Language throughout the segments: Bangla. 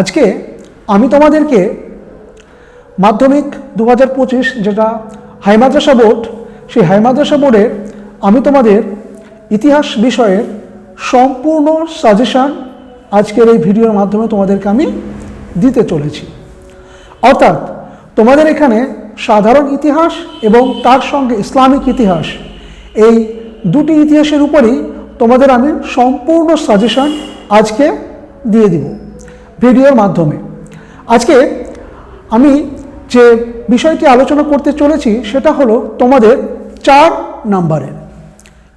আজকে আমি তোমাদেরকে মাধ্যমিক দু হাজার পঁচিশ যেটা হাই মাদ্রাসা বোর্ড, সেই হাই মাদ্রাসা বোর্ডের আমি তোমাদের ইতিহাস বিষয়ের সম্পূর্ণ সাজেশান আজকের এই ভিডিওর মাধ্যমে তোমাদেরকে আমি দিতে চলেছি। অর্থাৎ তোমাদের এখানে সাধারণ ইতিহাস এবং তার সঙ্গে ইসলামিক ইতিহাস, এই দুটি ইতিহাসের উপরই তোমাদের আমি সম্পূর্ণ সাজেশন আজকে দিয়ে দিব। ভিডিওর মাধ্যমে। আজকে আমি যে বিষয়টি আলোচনা করতে চলেছি সেটা হলো তোমাদের চার নাম্বারের।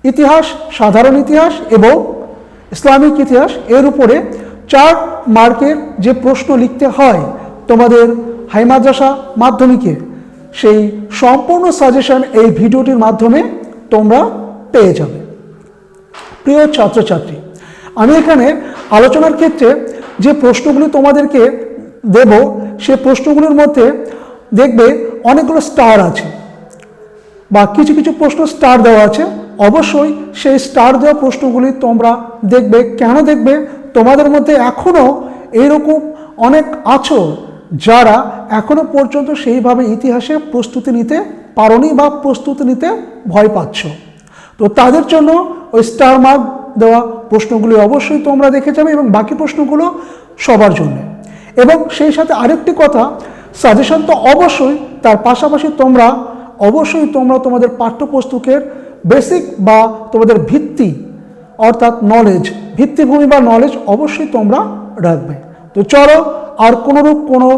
ইতিহাস, সাধারণ ইতিহাস এবং ইসলামিক ইতিহাস, এর উপরে চার মার্কের যে প্রশ্ন লিখতে হয় তোমাদের হাই মাদ্রাসা মাধ্যমিকে, সেই সম্পূর্ণ সাজেশন এই ভিডিওটির মাধ্যমে তোমরা পেয়ে যাবে। প্রিয় ছাত্রছাত্রী, আমি এখানে আলোচনার ক্ষেত্রে যে প্রশ্নগুলি তোমাদেরকে দেব, সে প্রশ্নগুলির মধ্যে দেখবে অনেকগুলো স্টার আছে বা কিছু কিছু প্রশ্ন স্টার দেওয়া আছে। অবশ্যই সেই স্টার দেওয়া প্রশ্নগুলি তোমরা দেখবে। কেন দেখবে? তোমাদের মধ্যে এখনও এইরকম অনেক আছো যারা এখনও পর্যন্ত সেইভাবে ইতিহাসে প্রস্তুতি নিতে পারোনি বা প্রস্তুতি নিতে ভয় পাচ্ছ। তো তাদের জন্য ওই স্টার মার্ক দেওয়া প্রশ্নগুলি অবশ্যই তোমরা দেখে যাবে এবং বাকি প্রশ্নগুলো সবার জন্য। এবং সেই সাথে আরেকটি কথা সাজেশন তো অবশ্যই, তার পাশাপাশি তোমরা, অবশ্যই তোমরা তোমাদের পাঠ্যপুস্তকের বেসিক বা তোমাদের ভিত্তি, অর্থাৎ নলেজ ভিত্তিভূমি বা নলেজ অবশ্যই তোমরা রাখবে। তো চলো আর কোনোরূপ কোনো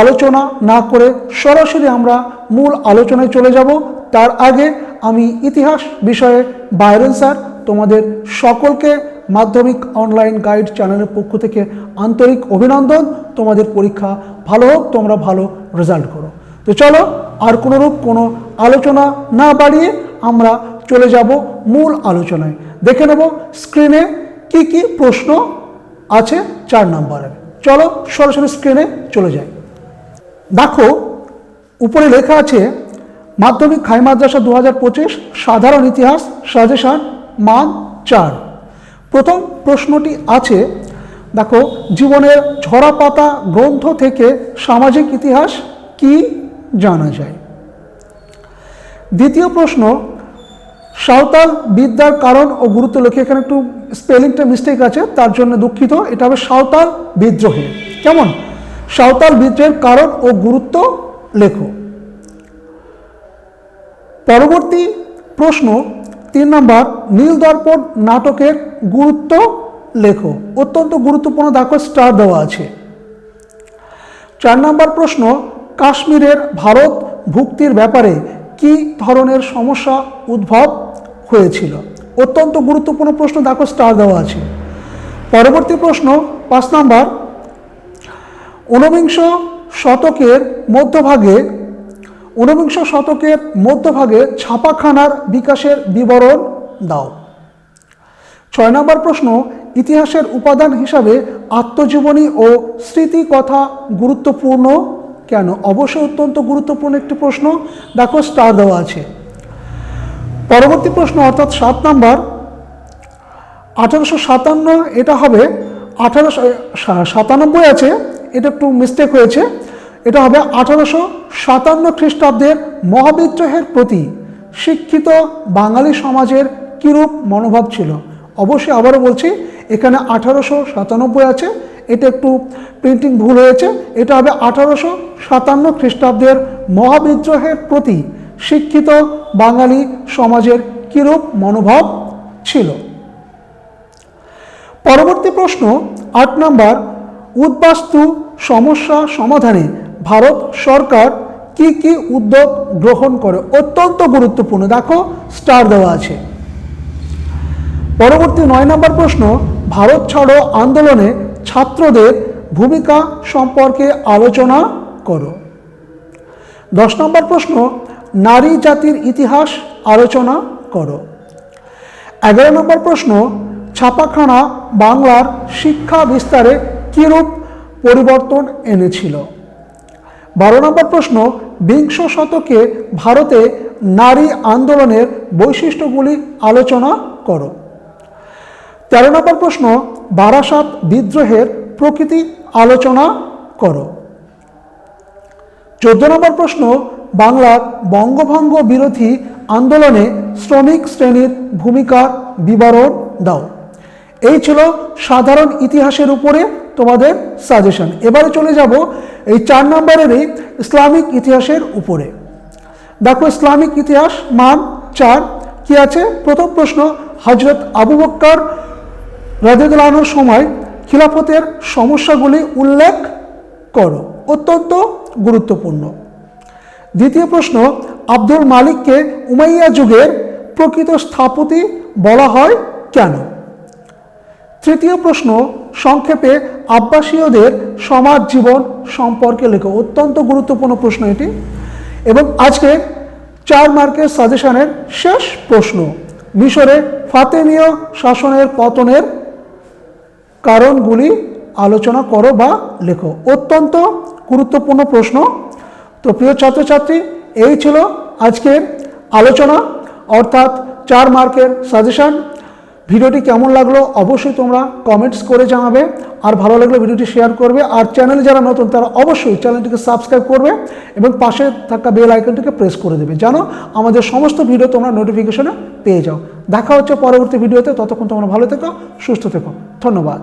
আলোচনা না করে সরাসরি আমরা মূল আলোচনায় চলে যাব। তার আগে আমি ইতিহাস বিষয়ে বাইরেন স্যার তোমাদের সকলকে মাধ্যমিক অনলাইন গাইড চ্যানেলের পক্ষ থেকে আন্তরিক অভিনন্দন। তোমাদের পরীক্ষা ভালো হোক, তোমরা ভালো রেজাল্ট করো। তো চলো, আর কোনোরূপ কোনো আলোচনা না বাড়িয়ে আমরা চলে যাব মূল আলোচনায়। দেখে নেব স্ক্রিনে কি কি প্রশ্ন আছে চার নম্বরের চলো, সরাসরি স্ক্রিনে চলে যাই। দেখো, উপরে লেখা আছে, মাধ্যমিক হাই মাদ্রাসা দু হাজার পঁচিশ, সাধারণ ইতিহাস, সাজেশন মান চার প্রথম প্রশ্নটি আছে, দেখো, জীবনের ঝরা পাতা গ্রন্থ থেকে সামাজিক ইতিহাস কি জানা যায়? দ্বিতীয় প্রশ্ন, সাঁওতাল বিদ্যার কারণ ও গুরুত্ব লেখে এখানে একটু স্পেলিংটা মিস্টেক আছে, তার জন্য দুঃখিত, এটা হবে সাঁওতাল বিদ্রোহে। কেমন? সাঁওতাল বিদ্রোহের কারণ ও গুরুত্ব লেখো। পরবর্তী প্রশ্ন তিন নম্বর, নীল দর্পণ নাটকের গুরুত্ব লেখো। অত্যন্ত গুরুত্বপূর্ণ দেখো স্টার দেওয়া আছে। চার নম্বর প্রশ্ন, কাশ্মীরের ভারত ভুক্তির ব্যাপারে কি ধরনের সমস্যা উদ্ভব হয়েছিল? অত্যন্ত গুরুত্বপূর্ণ প্রশ্ন দেখো স্টার দেওয়া আছে। পরবর্তী প্রশ্ন, পাঁচ নম্বর, ঊনবিংশ শতকের মধ্যভাগে ঊনবিংশ শতকের মধ্যভাগে ছাপাখানার বিকাশের বিবরণ দাও। ছয় নম্বর প্রশ্ন, ইতিহাসের উপাদান হিসাবে আত্মজীবনী ও স্মৃতি কথা গুরুত্বপূর্ণ? কেন? অবশ্যই অত্যন্ত গুরুত্বপূর্ণ একটি প্রশ্ন। দেখো স্টার দেওয়া আছে। পরবর্তী প্রশ্ন, অর্থাৎ সাত নম্বর। আঠারোশো সাতান্ন, এটা হবে আঠারোশো সাতানব্বই আছে। এটা একটু মিস্টেক হয়েছে। এটা হবে আঠারোশো সাতান্ন খ্রিস্টাব্দের মহাবিদ্রোহের প্রতি শিক্ষিত বাঙালি সমাজের কীরূপ মনোভাব ছিল? অবশ্যই আবারও বলছি, এখানে আঠারোশো সাতানব্বই আছে, এটা একটু প্রিন্টিং ভুল হয়েছে। এটা হবে আঠারোশো সাতান্ন খ্রিস্টাব্দের মহাবিদ্রোহের প্রতি শিক্ষিত বাঙালি সমাজের কীরূপ মনোভাব ছিল? পরবর্তী প্রশ্ন, আট নম্বর উদ্বাস্তু সমস্যা সমাধানে ভারত সরকার কি কি উদ্যোগ গ্রহণ করে অত্যন্ত গুরুত্বপূর্ণ। দেখো স্টার দেওয়া আছে। পরবর্তী নয় নম্বর প্রশ্ন, ভারত ছাড়ো আন্দোলনে ছাত্রদের ভূমিকা সম্পর্কে আলোচনা করো। দশ নম্বর প্রশ্ন, নারী জাতির ইতিহাস আলোচনা করো। এগারো নম্বর প্রশ্ন, ছাপাখানা বাংলার শিক্ষা বিস্তারে কীরূপ পরিবর্তন এনেছিল? বারো নম্বর প্রশ্ন, বিংশ শতকে ভারতে নারী আন্দোলনের বৈশিষ্ট্যগুলি আলোচনা করো। তেরো নম্বর প্রশ্ন, বারাসাত বিদ্রোহের প্রকৃতি আলোচনা করো। চোদ্দ নম্বর প্রশ্ন, বাংলার বঙ্গভঙ্গ বিরোধী আন্দোলনে শ্রমিক শ্রেণির ভূমিকার বিবরণ দাও। এই ছিল সাধারণ ইতিহাসের উপরে তোমাদের সাজেশন এবারে চলে যাব এই চার নম্বরেরই ইসলামিক ইতিহাসের উপরে। দেখো ইসলামিক ইতিহাস, মান চার। কি আছে? প্রথম প্রশ্ন হজরত আবু বক্কর রাজুদ্দানোর সময় খিলাফতের সমস্যাগুলি উল্লেখ করো। অত্যন্ত গুরুত্বপূর্ণ। দ্বিতীয় প্রশ্ন, আব্দুল মালিককে উমাইয়া যুগের প্রকৃত স্থপতি বলা হয় কেন? তৃতীয় প্রশ্ন, সংক্ষেপে আব্বাসীয়দের সমাজ জীবন সম্পর্কে লেখো। অত্যন্ত গুরুত্বপূর্ণ প্রশ্ন এটি। এবং আজকে চার মার্কের সাজেশনের শেষ প্রশ্ন, মিশরে ফাতেমীয় শাসনের পতনের কারণগুলি আলোচনা করো বা লেখো। অত্যন্ত গুরুত্বপূর্ণ প্রশ্ন। তো প্রিয় ছাত্রছাত্রী, এই ছিল আজকের আলোচনা, অর্থাৎ চার মার্কের সাজেশন। ভিডিওটি কেমন লাগল অবশ্যই তোমরা কমেন্টস করে জানাবে। আর ভালো লাগলে ভিডিওটি শেয়ার করবে। আর চ্যানেলে যারা নতুন, তারা অবশ্যই চ্যানেলটিকে সাবস্ক্রাইব করবে এবং পাশে থাকা বেল আইকনটিকে প্রেস করে দেবে। জানো আমাদের সমস্ত ভিডিও তোমরা নোটিফিকেশনে পেয়ে যাও। দেখা হচ্ছে পরবর্তী ভিডিওতে ততক্ষণ তোমরা ভালো থেকো, সুস্থ থেকো। ধন্যবাদ।